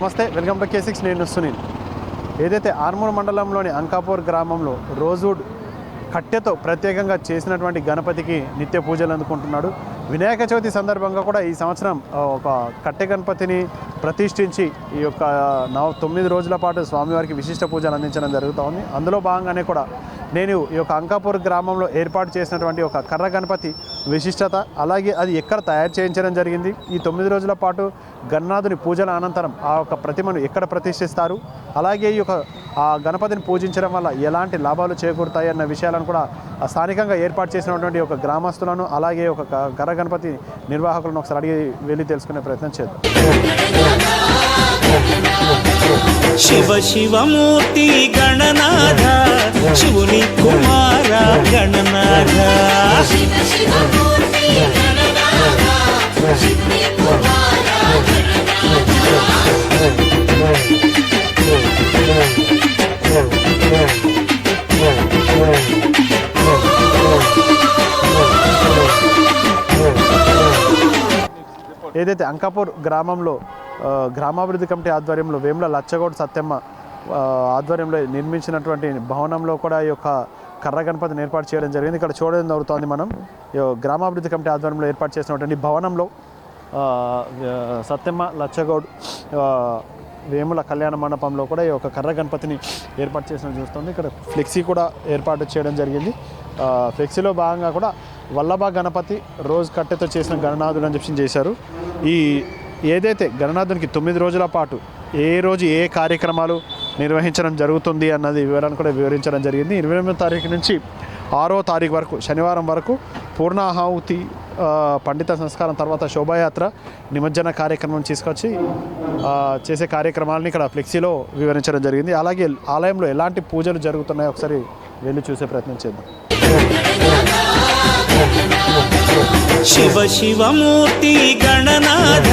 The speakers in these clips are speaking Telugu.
నమస్తే వెల్కమ్ టు కే సిక్స్ నేను సునీల్. ఏదైతే ఆర్మూర్ మండలంలోని అంకాపూర్ గ్రామంలో రోజుడ్ కట్టెతో ప్రత్యేకంగా చేసినటువంటి గణపతికి నిత్య పూజలు అందుకుంటున్నాడు వినాయక చవితి సందర్భంగా కూడా ఈ సంవత్సరం ఒక కట్టె గణపతిని ప్రతిష్ఠించి ఈ యొక్క నవ తొమ్మిది రోజుల పాటు స్వామివారికి విశిష్ట పూజలు అందించడం జరుగుతోంది అందులో భాగంగానే కూడా నేను ఈ యొక్క అంకాపూర్ గ్రామంలో ఏర్పాటు చేసినటువంటి ఒక కర్ర గణపతి విశిష్టత. అలాగే అది ఎక్కడ తయారు చేయించడం జరిగింది? ఈ తొమ్మిది రోజుల పాటు గణనాథుని పూజల అనంతరం ఆ యొక్క ప్రతిమను ఎక్కడ ప్రతిష్ఠిస్తారు? అలాగే ఈ యొక్క ఆ గణపతిని పూజించడం వల్ల ఎలాంటి లాభాలు చేకూరుతాయి అన్న విషయాలను కూడా ఆ స్థానికంగా ఏర్పాటు చేసినటువంటి ఒక గ్రామస్తులను అలాగే ఒక గర గణపతి నిర్వాహకులను ఒకసారి అడిగి వెళ్ళి తెలుసుకునే ప్రయత్నం చేద్దాం. శివ శివమూర్తి గణనాథ శివుని కుమార గణనాథ. ఏదైతే అంకాపూర్ గ్రామంలో గ్రామాభివృద్ధి కమిటీ ఆధ్వర్యంలో వేముల లచ్చగౌడ్ సత్యమ్మ ఆధ్వర్యంలో నిర్మించినటువంటి భవనంలో కూడా ఈ యొక్క కర్ర గణపతిని ఏర్పాటు చేయడం జరిగింది. ఇక్కడ చూడడం జరుగుతోంది మనం. గ్రామాభివృద్ధి కమిటీ ఆధ్వర్యంలో ఏర్పాటు చేసినటువంటి భవనంలో సత్యమ్మ లచ్చగౌడ్ వేముల కళ్యాణ మండపంలో కూడా ఈ యొక్క కర్ర గణపతిని ఏర్పాటు చేసిన చూస్తుంది. ఇక్కడ ఫ్లెక్సీ కూడా ఏర్పాటు చేయడం జరిగింది. ఫ్లెక్సీలో భాగంగా కూడా వల్లభ గణపతి రోజు కట్టెతో చేసిన గణనాథుడు అని చెప్పి చేశారు. ఈ ఏదైతే గణనాథునికి తొమ్మిది రోజుల పాటు ఏ రోజు ఏ కార్యక్రమాలు నిర్వహించడం జరుగుతుంది అన్నది వివరాన్ని కూడా వివరించడం జరిగింది. ఇరవై ఎనిమిదో తారీఖు నుంచి ఆరో తారీఖు వరకు శనివారం వరకు పూర్ణాహుతి పండిత సంస్కారం తర్వాత శోభాయాత్ర నిమజ్జన కార్యక్రమం తీసుకొచ్చి చేసే కార్యక్రమాలని ఇక్కడ ఫ్లెక్సీలో వివరించడం జరిగింది. అలాగే ఆలయంలో ఎలాంటి పూజలు జరుగుతున్నాయో ఒకసారి వెళ్ళి చూసే ప్రయత్నం చేద్దాం. శివ శివమూర్తి గణనాథ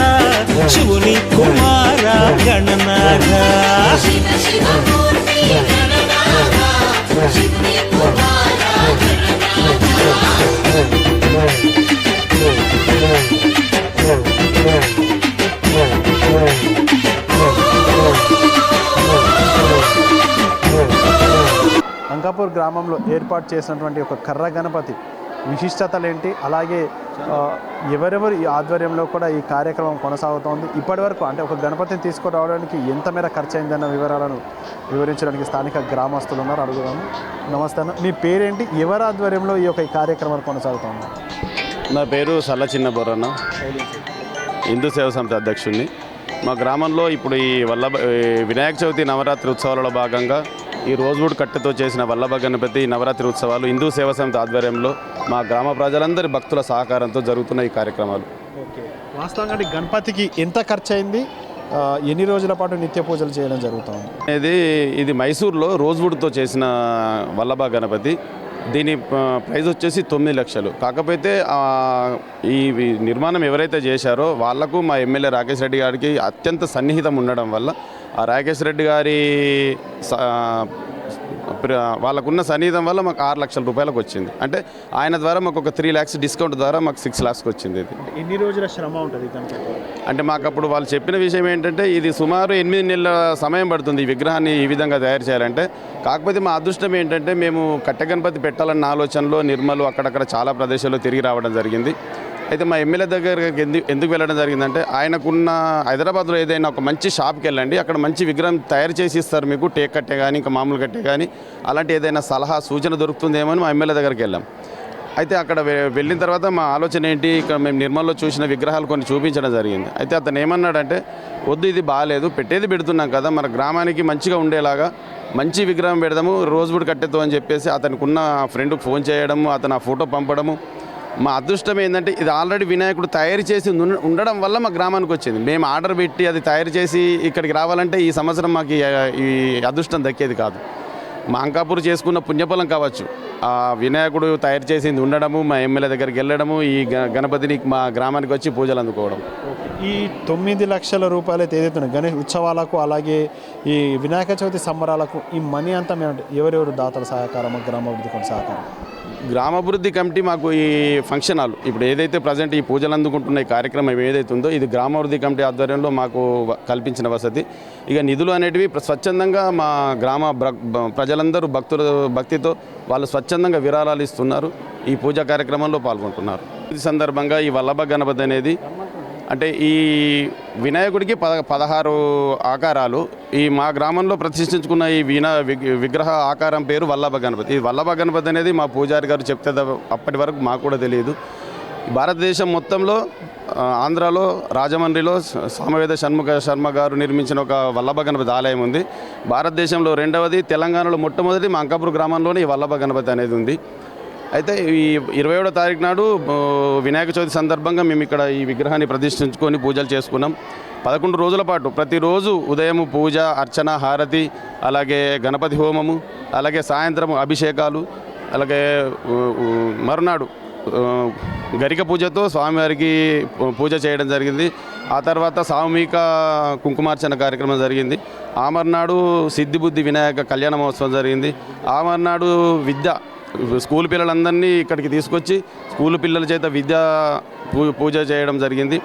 శివుని కుమార గణనాథ అంకాపూర్ గ్రామంలో ఏర్పాటు చేసినటువంటి ఒక కర్ర గణపతి. విశిష్టతలేంటి? అలాగే ఎవరెవరు ఈ ఆధ్వర్యంలో కూడా ఈ కార్యక్రమం కొనసాగుతోంది? ఇప్పటివరకు అంటే ఒక గణపతిని తీసుకురావడానికి ఎంత మేర ఖర్చు అయిందన్న వివరాలను వివరించడానికి స్థానిక గ్రామస్తులు ఉన్నారు. అడుగుదాము. నమస్తే మీ పేరేంటి? ఎవరి ఆధ్వర్యంలో ఈ యొక్క ఈ కార్యక్రమం కొనసాగుతోంది? నా పేరు సల్ల చిన్న బొర్రన్న. హిందూ సేవ సమితి అధ్యక్షుడిని. మా గ్రామంలో ఇప్పుడు ఈ వల్లభ వినాయక చవితి నవరాత్రి ఉత్సవాలలో భాగంగా ఈ రోజువుడ్ కట్టెతో చేసిన వల్లభ గణపతి నవరాత్రి ఉత్సవాలు హిందూ సేవ సమితి ఆధ్వర్యంలో మా గ్రామ ప్రజలందరి భక్తుల సహకారంతో జరుగుతున్న ఈ కార్యక్రమాలు. ఓకే. వాస్తవంగా గణపతికి ఎంత ఖర్చు అయింది ఎన్ని రోజుల పాటు నిత్య పూజలు చేయడం జరుగుతుంది? ఇది ఇది మైసూర్లో రోజ్వుడ్తో చేసిన వల్లభ గణపతి. దీని ప్రైజ్ ప్రైస్ వచ్చేసి తొమ్మిది లక్షలు. కాకపోతే ఈ నిర్మాణం ఎవరైతే చేశారో వాళ్ళకు మా ఎమ్మెల్యే రాకేష్ రెడ్డి గారికి అత్యంత సన్నిహితం ఉండడం వల్ల ఆ రాకేష్ రెడ్డి గారి స- వాళ్ళకున్న సన్నిహితం వల్ల మాకు ఆరు లక్షల రూపాయలకు వచ్చింది. అంటే ఆయన ద్వారా మాకు ఒక త్రీ ల్యాక్స్ డిస్కౌంట్ ద్వారా మాకు సిక్స్ ల్యాక్స్కి వచ్చింది ఇది. ఎన్ని రోజుల శ్రమ ఉంటుంది అంటే మాకు అప్పుడు వాళ్ళు చెప్పిన విషయం ఏంటంటే ఇది సుమారు ఎనిమిది నెలల సమయం పడుతుంది ఈ విగ్రహాన్ని ఈ విధంగా తయారు చేయాలంటే. కాకపోతే మా అదృష్టం ఏంటంటే మేము కట్టె గణపతి పెట్టాలన్న ఆలోచనలో నిర్మలు అక్కడక్కడ చాలా ప్రదేశాల్లో తిరిగి రావడం జరిగింది. అయితే మా ఎమ్మెల్యే దగ్గరికి ఎందుకు ఎందుకు వెళ్ళడం జరిగిందంటే ఆయనకున్న హైదరాబాద్లో ఏదైనా ఒక మంచి షాప్కి వెళ్ళండి అక్కడ మంచి విగ్రహం తయారు చేసి ఇస్తారు మీకు టేక్ కట్టే కానీ ఇంకా మామూలు కట్టే కానీ అలాంటి ఏదైనా సలహా సూచన దొరుకుతుందేమో అని మా ఎమ్మెల్యే దగ్గరికి వెళ్ళాం. అయితే అక్కడ వె- వెళ్ళిన తర్వాత మా ఆలోచన ఏంటి ఇక్కడ మేము నిర్మల్లో చూసిన విగ్రహాలు కొన్ని చూపించడం జరిగింది. అయితే అతను ఏమన్నాడంటే వద్దు ఇది బాగాలేదు పెట్టేది పెడుతున్నాం కదా మన గ్రామానికి మంచిగా ఉండేలాగా మంచి విగ్రహం పెడదాము రోజుబుడ్ కట్టేద్దాం అని చెప్పేసి అతనికి ఉన్న ఫ్రెండ్కి ఫోన్ చేయడము అతను ఆ ఫోటో పంపడము మా అదృష్టం ఏంటంటే ఇది ఆల్రెడీ వినాయకుడు తయారు చేసి ఉండడం వల్ల మా గ్రామానికి వచ్చింది. మేము ఆర్డర్ పెట్టి అది తయారు చేసి ఇక్కడికి రావాలంటే ఈ సంవత్సరం మాకు ఈ- అదృష్టం దక్కేది కాదు. మా అంకాపూర్ చేసుకున్న పుణ్యఫలం కావచ్చు. ఆ వినాయకుడు తయారు చేసింది ఉండడము మా ఎమ్మెల్యే దగ్గరికి వెళ్ళడము ఈ గ- గణపతిని మా గ్రామానికి వచ్చి పూజలు అందుకోవడం. ఈ తొమ్మిది లక్షల రూపాయలు అయితే ఏదైతే గణేష్ ఉత్సవాలకు అలాగే ఈ వినాయక చవితి సంబరాలకు ఈ మనీ అంతా మేము ఎవరెవరు దాతల సహకారం గ్రామాభివృద్ధి సహకారం? గ్రామాభివృద్ధి కమిటీ మాకు ఈ ఫంక్షన్ హాల్. ఇప్పుడు ఏదైతే ప్రజెంట్ ఈ పూజలు అందుకుంటున్న ఈ కార్యక్రమం ఏదైతే ఉందో ఇది గ్రామాభివృద్ధి కమిటీ ఆధ్వర్యంలో మాకు కల్పించిన వసతి. ఇక నిధులు అనేటివి స్వచ్ఛందంగా మా గ్రామ బ- ప్రజలందరూ భక్తుల భక్తితో వాళ్ళు స్వచ్ఛందంగా విరాళాలు ఇస్తున్నారు. ఈ పూజా కార్యక్రమంలో పాల్గొంటున్నారు. ఈ సందర్భంగా ఈ వల్లభ గణపతి అనేది అంటే ఈ వినాయకుడికి పద పదహారు ఆకారాలు. ఈ మా గ్రామంలో ప్రతిష్ఠించుకున్న ఈ వినా విగ్రహ ఆకారం పేరు వల్లభ గణపతి. ఈ వల్లభ గణపతి అనేది మా పూజారి గారు చెప్తే అప్పటి వరకు మాకు కూడా తెలియదు. భారతదేశం మొత్తంలో ఆంధ్రాలో రాజమండ్రిలో సామవేద షణ్ముఖ శర్మ గారు నిర్మించిన ఒక వల్లభ గణపతి ఆలయం ఉంది. భారతదేశంలో రెండవది తెలంగాణలో మొట్టమొదటి మా అంకాపూర్ గ్రామంలోనే ఈ వల్లభ గణపతి అనేది ఉంది. అయితే ఈ ఇరవై ఏడో తారీఖు నాడు వినాయక చవితి సందర్భంగా మేము ఇక్కడ ఈ విగ్రహాన్ని ప్రతిష్ఠించుకొని పూజలు చేసుకున్నాం. పదకొండు రోజుల పాటు ప్రతిరోజు ఉదయం పూజ అర్చన హారతి అలాగే గణపతి హోమము అలాగే సాయంత్రం అభిషేకాలు అలాగే మరునాడు గరిక పూజతో స్వామివారికి పూజ చేయడం జరిగింది. ఆ తర్వాత సామూహిక కుంకుమార్చన కార్యక్రమం జరిగింది. ఆ మర్నాడు సిద్ధిబుద్ధి వినాయక కళ్యాణ మహోత్సవం జరిగింది. ఆ మర్నాడు విద్య స్కూల్ పిల్లలందరినీ ఇక్కడికి తీసుకొచ్చి స్కూల్ పిల్లల చేత విద్య పూ- పూజ చేయడం జరిగింది.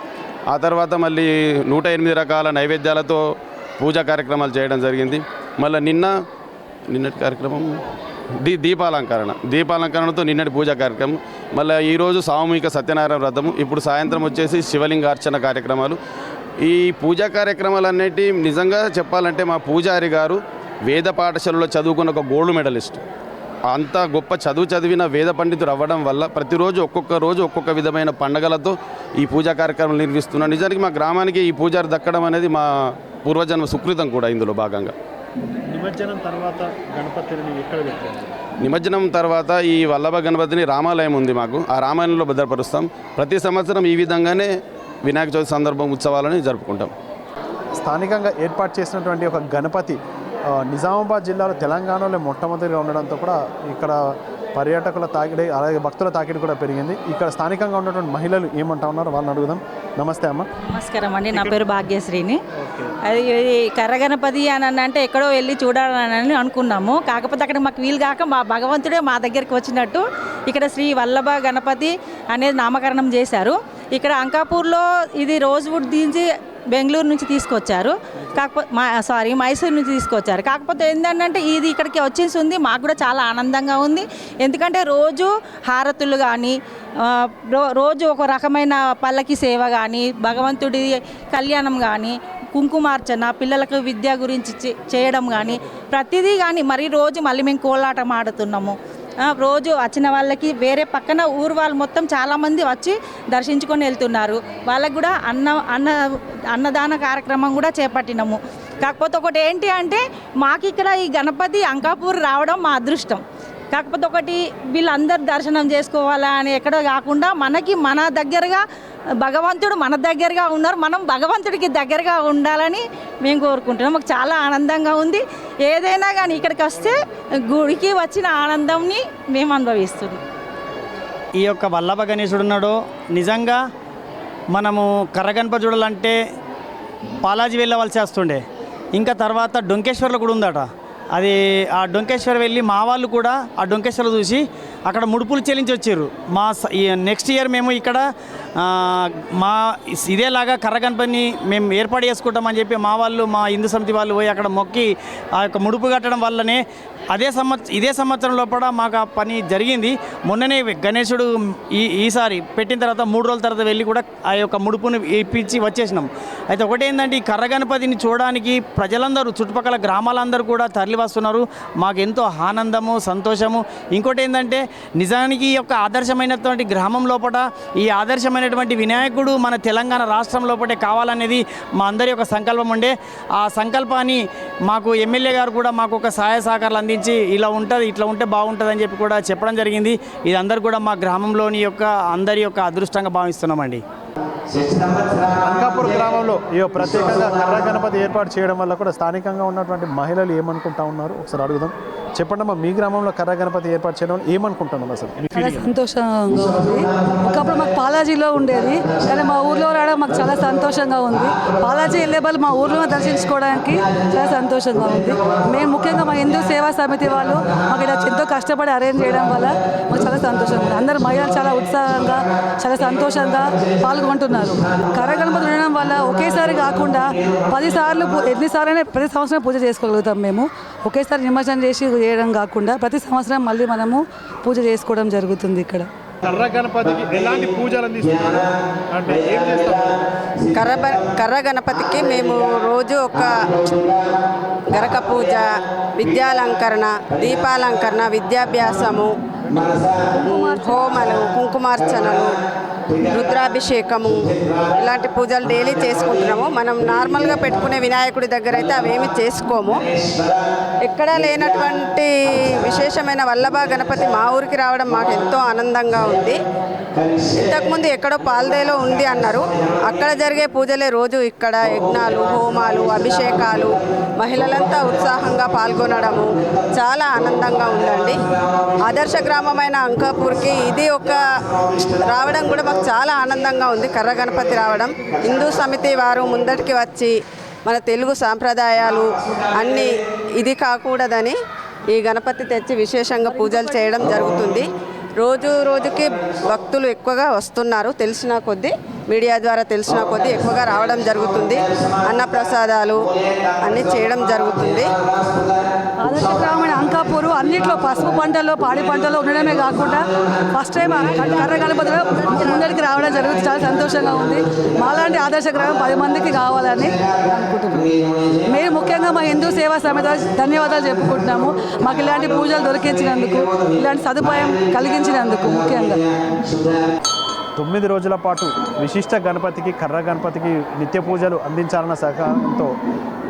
ఆ తర్వాత మళ్ళీ నూట ఎనిమిది రకాల నైవేద్యాలతో పూజా కార్యక్రమాలు చేయడం జరిగింది. మళ్ళీ నిన్న నిన్నటి కార్యక్రమం? దీ దీపాలంకరణ. దీపాలంకరణతో నిన్నటి పూజా కార్యక్రమం. మళ్ళీ ఈరోజు సామూహిక సత్యనారాయణ వ్రతం ఇప్పుడు సాయంత్రం వచ్చేసి శివలింగార్చన కార్యక్రమాలు. ఈ పూజా కార్యక్రమాలన్నిటి నిజంగా చెప్పాలంటే మా పూజారి గారు వేద పాఠశాలలో చదువుకున్న ఒక గోల్డ్ మెడలిస్ట్. అంత గొప్ప చదువు చదివిన వేద పండితుడు అవ్వడం వల్ల ప్రతిరోజు ఒక్కొక్క రోజు ఒక్కొక్క విధమైన పండగలతో ఈ పూజా కార్యక్రమాలు నిర్వహిస్తున్నాం. నిజానికి మా గ్రామానికి ఈ పూజారి దక్కడం అనేది మా పూర్వజన్మ సుకృతం కూడా ఇందులో భాగంగా. నిమజ్జనం తర్వాత గణపతిని ఎక్కడ పెట్టారు? నిమజ్జనం తర్వాత ఈ వల్లభ గణపతిని రామాలయం ఉంది మాకు. ఆ రామాలయంలో భద్రపరుస్తాం. ప్రతి సంవత్సరం ఈ విధంగానే వినాయక చవితి సందర్భం ఉత్సవాలని జరుపుకుంటాం. స్థానికంగా ఏర్పాటు చేసినటువంటి ఒక గణపతి నిజామాబాద్ జిల్లాలో తెలంగాణలో మొట్టమొదటిగా ఉండడంతో కూడా ఇక్కడ పర్యాటకుల తాకిడి అలాగే భక్తుల తాకిడి కూడా పెరిగింది. ఇక్కడ స్థానికంగా ఉన్నటువంటి మహిళలు ఏమంటా ఉన్నారు వాళ్ళని అడుగుదాం. నమస్తే అమ్మ. నమస్కారం అండి. నా పేరు భాగ్యశ్రీని. అది కర్రగణపతి కర్ర గణపతి అని అంటే ఎక్కడో వెళ్ళి చూడాలని అనుకున్నాము. కాకపోతే అక్కడ మాకు వీలు కాక మా భగవంతుడే మా దగ్గరికి వచ్చినట్టు ఇక్కడ శ్రీ వల్లభ గణపతి అనేది నామకరణం చేశారు. ఇక్కడ అంకాపూర్లో ఇది రోజ్వుడ్ దించి బెంగళూరు నుంచి తీసుకొచ్చారు. కాకపోతే మా సారీ మైసూర్ నుంచి తీసుకొచ్చారు. కాకపోతే ఏంటంటే ఇది ఇక్కడికి వచ్చేసి ఉంది. మాకు కూడా చాలా ఆనందంగా ఉంది. ఎందుకంటే రోజు హారతులు కానీ రో రోజు ఒక రకమైన పల్లకి సేవ కానీ భగవంతుడి కళ్యాణం కానీ కుంకుమార్చన పిల్లలకు విద్య గురించి చేయడం కానీ ప్రతిదీ కానీ మరీ రోజు మళ్ళీ మేము కోలాటం ఆడుతున్నాము. రోజు వచ్చిన వాళ్ళకి వేరే పక్కన ఊరు వాళ్ళు మొత్తం చాలామంది వచ్చి దర్శించుకొని వెళ్తున్నారు. వాళ్ళకు కూడా అన్న అన్న అన్నదాన కార్యక్రమం కూడా చేపట్టినాము. కాకపోతే ఒకటి ఏంటి అంటే మాకు ఇక్కడ ఈ గణపతి అంకాపూర్ రావడం మా అదృష్టం. కాకపోతే ఒకటి వీళ్ళందరూ దర్శనం చేసుకోవాలా అని ఎక్కడో కాకుండా మనకి మన దగ్గరగా భగవంతుడు మన దగ్గరగా ఉన్నారు. మనం భగవంతుడికి దగ్గరగా ఉండాలని మేము కోరుకుంటున్నాం. మాకు చాలా ఆనందంగా ఉంది. ఏదైనా కానీ ఇక్కడికి వస్తే గుడికి వచ్చిన ఆనందంని మేము అనుభవిస్తున్నాం. ఈ యొక్క వల్లభ గణేశుడు ఉన్నాడు. నిజంగా మనము కర్రగణప చూడాలంటే పాలాజీ వెళ్ళవలసి వస్తుండే. ఇంకా తర్వాత డొంకేశ్వర్లో కూడా ఉందట. అది ఆ డొంకేశ్వర్ వెళ్ళి మా వాళ్ళు కూడా ఆ డొంకేశ్వర్ చూసి అక్కడ ముడుపులు చెల్లించి వచ్చారు. మా స- ఈ నెక్స్ట్ ఇయర్ మేము ఇక్కడ మా ఇదేలాగా కర్రగణపతిని మేము ఏర్పాటు చేసుకుంటామని చెప్పి మా వాళ్ళు మా హిందూ సమితి వాళ్ళు పోయి అక్కడ మొక్కి ఆ యొక్క ముడుపు కట్టడం వల్లనే అదే సంవత్సరం ఇదే సంవత్సరం లోపల మాకు ఆ పని జరిగింది. మొన్ననే గణేశుడు ఈ ఈసారి పెట్టిన తర్వాత మూడు రోజుల తర్వాత వెళ్ళి కూడా ఆ యొక్క ముడుపుని ఇప్పించి వచ్చేసినాం. అయితే ఒకటి ఏంటంటే ఈ కర్ర గణపతిని చూడడానికి ప్రజలందరూ చుట్టుపక్కల గ్రామాలందరూ కూడా తరలి వస్తున్నారు. మాకు ఎంతో ఆనందము సంతోషము. ఇంకోటి ఏంటంటే నిజానికి ఈ యొక్క ఆదర్శమైనటువంటి గ్రామం లోపల ఈ ఆదర్శమైనటువంటి వినాయకుడు మన తెలంగాణ రాష్ట్రం లోపటే కావాలనేది మా అందరి యొక్క సంకల్పం ఉండే. ఆ సంకల్పాన్ని మాకు ఎమ్మెల్యే గారు కూడా మాకు ఒక సహాయ సహకారాలు గురించి ఇలా ఉంటుంది ఇట్లా ఉంటే బాగుంటుంది అని చెప్పి కూడా చెప్పడం జరిగింది. ఇది అందరు కూడా మా గ్రామంలోని యొక్క అందరి యొక్క అదృష్టంగా భావిస్తున్నామండి. అంకాపూర్ గ్రామంలో ఈ ప్రత్యేకంగా కర్ర గణపతి ఏర్పాటు చేయడం వల్ల కూడా స్థానికంగా ఉన్నటువంటి మహిళలు ఏమనుకుంటా ఉన్నారు? ఒకసారి అడుగుదాం. చెప్పండి అమ్మా మీ గ్రామంలో కర్ర గణపతి ఏర్పాటు చేయడం వల్ల ఏమనుకుంటున్నారు అసలు? సంతోషంగా ఉంది. ఒకప్పుడు మాకు బాలాజీలో ఉండేది. కానీ మా ఊర్లో రావడం మాకు చాలా సంతోషంగా ఉంది. బాలాజీ వెళ్ళే వాళ్ళు మా ఊర్లో దర్శించుకోవడానికి చాలా సంతోషంగా ఉంది. మేము ముఖ్యంగా మా హిందూ సేవా సమితి వాళ్ళు మాకు ఇలా ఎంతో కష్టపడి అరేంజ్ చేయడం వల్ల మాకు చాలా సంతోషంగా ఉంది. అందరు మహిళలు చాలా ఉత్సాహంగా చాలా సంతోషంగా పాల్గొంటున్నారు. కరగణపతి ఉండడం వల్ల ఒకేసారి కాకుండా పదిసార్లు పూ- ఎన్నిసార్లు ప్రతి సంవత్సరం పూజ చేసుకోగలుగుతాం మేము. ఒకేసారి నిమజ్జనం చేసి చేయడం కాకుండా ప్రతి సంవత్సరం మళ్ళీ మనము పూజ చేసుకోవడం జరుగుతుంది ఇక్కడ. కర్ర గణపతికి ఎలాంటి పూజలు అందిస్తున్నారు? అంటే ఏం చేస్తాం? కర్ర కర్ర గణపతికి మేము రోజు ఒక గరక పూజ విద్యాలంకరణ దీపాలంకరణ విద్యాభ్యాసము హోమలు కుంకుమార్చనలు రుద్రాభిషేకము ఇలాంటి పూజలు డైలీ చేసుకుంటున్నాము. మనం నార్మల్గా పెట్టుకునే వినాయకుడి దగ్గర అయితే అవేమి చేసుకోము. ఎక్కడా లేనటువంటి విశేషమైన వల్లభ గణపతి మా ఊరికి రావడం మాకు ఎంతో ఆనందంగా ఉంది. ఇంతకుముందు ఎక్కడో పాల్దేలో ఉంది అన్నారు. అక్కడ జరిగే పూజలే రోజు ఇక్కడ యజ్ఞాలు హోమాలు అభిషేకాలు మహిళలంతా ఉత్సాహంగా పాల్గొనడము చాలా ఆనందంగా ఉందండి. ఆదర్శ గ్రామమైన అంకాపూర్కి ఇది ఒక రావడం కూడా మాకు చాలా ఆనందంగా ఉంది కర్ర గణపతి రావడం. హిందూ సమితి వారు ముందటికి వచ్చి మన తెలుగు సాంప్రదాయాలు అన్నీ ఇది కాకూడదని ఈ గణపతి తెచ్చి విశేషంగా పూజలు చేయడం జరుగుతుంది. రోజు రోజుకి భక్తులు ఎక్కువగా వస్తున్నారు తెలిసిన కొద్దీ మీడియా ద్వారా తెలిసిన కొద్దీ ఎక్కువగా రావడం జరుగుతుంది. అన్నప్రసాదాలు అన్నీ చేయడం జరుగుతుంది. ఆదర్శ అంకాపూరు అన్నింటిలో పసుపు పంటలో పాడి పంటలో ఉండడమే కాకుండా ఫస్ట్ టైం కర్ర గణపతిలో ముందరికి రావడం జరుగుతుంది. చాలా సంతోషంగా ఉంది. మాలాంటి ఆదర్శ గ్రామం పది మందికి కావాలని అనుకుంటున్నాం. మేము ముఖ్యంగా మా హిందూ సేవా సమేత ధన్యవాదాలు చెప్పుకుంటున్నాము. మాకు ఇలాంటి పూజలు దొరికించినందుకు ఇలాంటి సదుపాయం కలిగించినందుకు ముఖ్యంగా. తొమ్మిది రోజుల పాటు విశిష్ట గణపతికి కర్ర గణపతికి నిత్య పూజలు అందించాలన్న సహకారంతో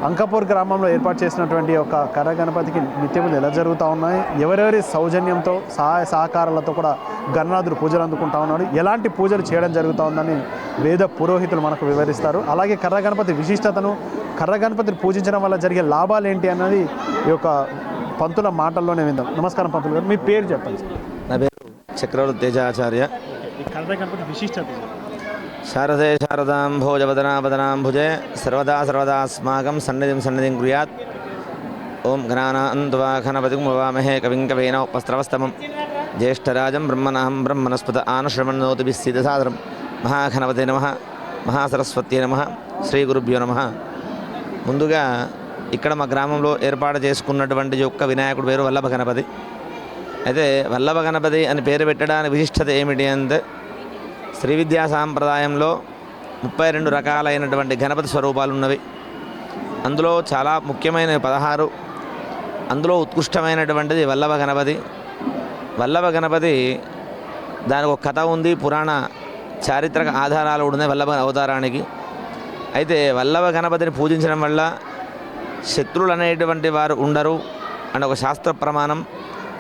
అంకపూర్ గ్రామంలో ఏర్పాటు చేసినటువంటి ఒక కర్ర గణపతికి నిత్యములు ఎలా జరుగుతూ ఉన్నాయి? ఎవరెవరి సౌజన్యంతో సహాయ సహకారాలతో కూడా గణనాథుడు పూజలు అందుకుంటా ఉన్నాడు? ఎలాంటి పూజలు చేయడం జరుగుతూ ఉందని వేద పురోహితులు మనకు వివరిస్తారు. అలాగే కర్ర గణపతి విశిష్టతను కర్ర గణపతిని పూజించడం వల్ల జరిగే లాభాలు ఏంటి అన్నది ఈ యొక్క పంతుల మాటల్లోనే విందాం. నమస్కారం పంతులు గారు. మీ పేరు చెప్పండి. నా పేరు చక్రవర్తి తేజాచార్య. ఈ కర్ర గణపతి విశిష్టత శారదే శారదాం భోజవదనావదనాంభుజే సర్వదా సర్వదా అస్మాకం సన్నిధిం సన్నిధిం కుర్యాత్. ఓం ఘనానాన్వా ఘనపతిం వవామహే కవిం కవేన ఉపస్త్రవస్తమం జ్యేష్ఠరాజం బ్రహ్మణహం బ్రహ్మణస్పత ఆనుశ్రవణోతిభిస్సిద్ధసాదరం మహాఘనపతి నమ. మహాసరస్వతి నమ. శ్రీ గురుభ్యో నమ. ముందుగా ఇక్కడ మా గ్రామంలో ఏర్పాటు చేసుకున్నటువంటి యొక్క వినాయకుడు పేరు వల్లభ గణపతి. అయితే వల్లభ గణపతి అని పేరు పెట్టడానికి విశిష్టత ఏమిటి అంటే శ్రీ విద్యా సాంప్రదాయంలో ముప్పై రెండు రకాలైనటువంటి గణపతి స్వరూపాలు ఉన్నవి. అందులో చాలా ముఖ్యమైన పదహారు అందులో ఉత్కృష్టమైనటువంటిది వల్లభ గణపతి. వల్లభ గణపతి దానికి ఒక కథ ఉంది పురాణ చారిత్రక ఆధారాలు ఉన్నాయి వల్లభ అవతారానికి. అయితే వల్లభ గణపతిని పూజించడం వల్ల శత్రువులు అనేటువంటి వారు ఉండరు అని ఒక శాస్త్ర ప్రమాణం.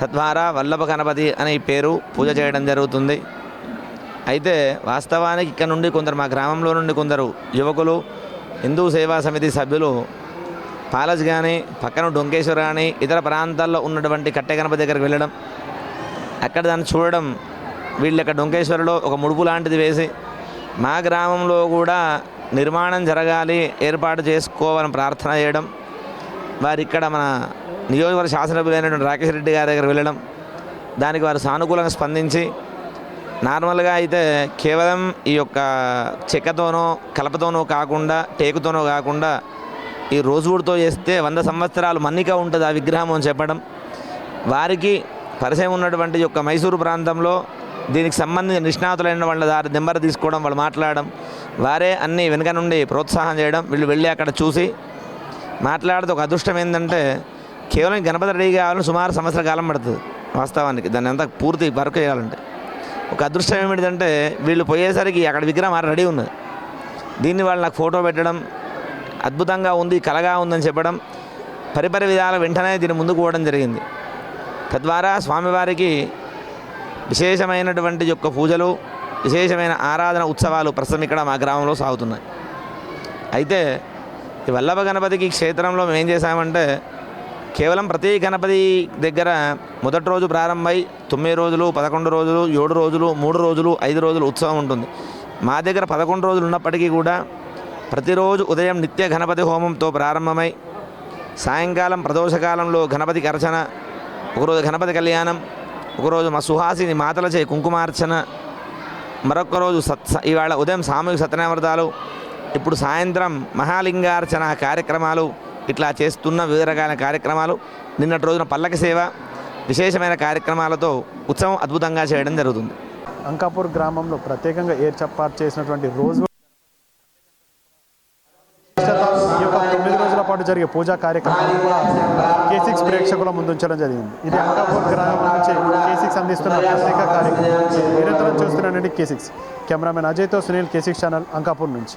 తద్వారా వల్లభ గణపతి అనే పేరు పూజ చేయడం జరుగుతుంది. అయితే వాస్తవానికి ఇక్కడ నుండి కొందరు మా గ్రామంలో నుండి కొందరు యువకులు హిందూ సేవా సమితి సభ్యులు పాలజ్ కానీ పక్కన డొంకేశ్వర కానీ ఇతర ప్రాంతాల్లో ఉన్నటువంటి కట్టె గణపతి దగ్గరికి వెళ్ళడం అక్కడ దాన్ని చూడడం వీళ్ళు అక్కడ డొంకేశ్వరలో ఒక ముడుపు లాంటిది వేసి మా గ్రామంలో కూడా నిర్మాణం జరగాలి ఏర్పాటు చేసుకోవాలని ప్రార్థన చేయడం వారు ఇక్కడ మన నియోజకవర్గ శాసనసభ్యులైనటువంటి రాకేష్ రెడ్డి గారి దగ్గర వెళ్ళడం దానికి వారు సానుకూలంగా స్పందించి నార్మల్గా అయితే కేవలం ఈ యొక్క చెక్కతోనో కలపతోనో కాకుండా టేకుతోనో కాకుండా ఈ రోజువుడితో చేస్తే వంద సంవత్సరాలు మన్నిక ఉంటుంది ఆ విగ్రహం అని చెప్పడం. వారికి పరిచయం ఉన్నటువంటి యొక్క మైసూరు ప్రాంతంలో దీనికి సంబంధించిన నిష్ణాతులైన వాళ్ళ దారి దెంబర తీసుకోవడం వాళ్ళు మాట్లాడడం వారే అన్ని వెనుక నుండి ప్రోత్సాహం చేయడం వీళ్ళు వెళ్ళి అక్కడ చూసి మాట్లాడితే ఒక అదృష్టం ఏంటంటే కేవలం గణపతి రెడీ కావాలని సుమారు సంవత్సర కాలం పడుతుంది వాస్తవానికి. దాన్ని అంతా పూర్తి వర్క్ చేయాలంటే. ఒక అదృష్టం ఏమిటంటే వీళ్ళు పోయేసరికి అక్కడ విగ్రహం ఆ రెడీ ఉన్నది. దీన్ని వాళ్ళు నాకు ఫోటో పెట్టడం అద్భుతంగా ఉంది కలగా ఉందని చెప్పడం పరిపరి విధాల వెంటనే దీని ముందుకు పోవడం జరిగింది. తద్వారా స్వామివారికి విశేషమైనటువంటి యొక్క పూజలు విశేషమైన ఆరాధన ఉత్సవాలు ప్రస్తుతం ఇక్కడ మా గ్రామంలో సాగుతున్నాయి. అయితే ఈ వల్లభ గణపతికి క్షేత్రంలో మేము ఏం చేశామంటే కేవలం ప్రతి గణపతి దగ్గర మొదటి రోజు ప్రారంభమై తొమ్మిది రోజులు పదకొండు రోజులు ఏడు రోజులు మూడు రోజులు ఐదు రోజులు ఉత్సవం ఉంటుంది. మా దగ్గర పదకొండు రోజులు ఉన్నప్పటికీ కూడా ప్రతిరోజు ఉదయం నిత్య గణపతి హోమంతో ప్రారంభమై సాయంకాలం ప్రదోషకాలంలో గణపతికి అర్చన ఒకరోజు గణపతి కళ్యాణం ఒకరోజు మా సుహాసిని మాతలచే కుంకుమార్చన మరొక రోజు సత్ ఇవాళ ఉదయం సామూహిక సత్యనామృతాలు ఇప్పుడు సాయంత్రం మహాలింగార్చన కార్యక్రమాలు ఇట్లా చేస్తున్న వివిధ రకాల కార్యక్రమాలు నిన్నటి రోజున పల్లకి సేవ విశేషమైన కార్యక్రమాలతో ఉత్సవం అద్భుతంగా చేయడం జరుగుతుంది. అంకాపూర్ గ్రామంలో ప్రత్యేకంగా ఏర్పాటు చేసినటువంటి రోజు ఈ యొక్క తొమ్మిది రోజుల పాటు జరిగే పూజా కార్యక్రమాలు కూడా కేసిక్స్ ప్రేక్షకుల ముందుంచడం జరిగింది. ఇది అంకాపూర్ గ్రామం నుంచి కే సిక్స్ అందిస్తున్న ప్రత్యేక కార్యక్రమం. నిరంతరం చూస్తున్నానండి K six cameraman అజయ్తో Sunil K six channel Ankapur నుంచి.